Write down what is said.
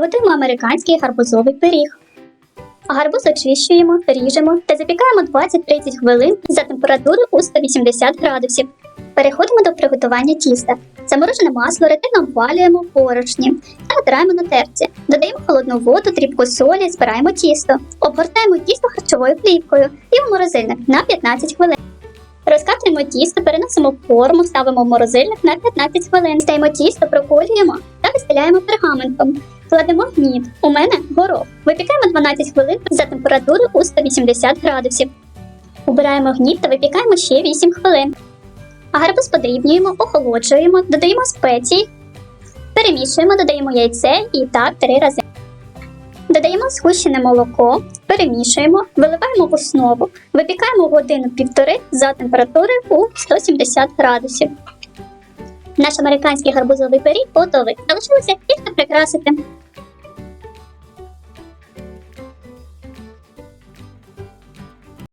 Приготуємо американський гарбузовий пиріг. Гарбуз очищуємо, ріжемо та запікаємо 20-30 хвилин за температурою у 180 градусів. Переходимо до приготування тіста. Заморожене масло ретельно обвалюємо в та натираємо на терці. Додаємо холодну воду, дрібку солі, збираємо тісто. Обгортаємо тісто харчовою плівкою і в морозильник на 15 хвилин. Розкатуємо тісто, переносимо в форму, ставимо в морозильник на 15 хвилин. Стаємо тісто, проколюємо та вистеляємо пергаментом. Кладемо гніт. У мене горох. Випікаємо 12 хвилин за температурою у 180 градусів. Убираємо гніт та випікаємо ще 8 хвилин. Гарбуз подрібнюємо, охолоджуємо, додаємо спеції, перемішуємо, додаємо яйце і так три рази. Додаємо згущене молоко, перемішуємо, виливаємо в основу, випікаємо годину-півтори за температурою у 170 градусів. Наш американський гарбузовий пиріг готовий. Залишилося тільки прикрасити.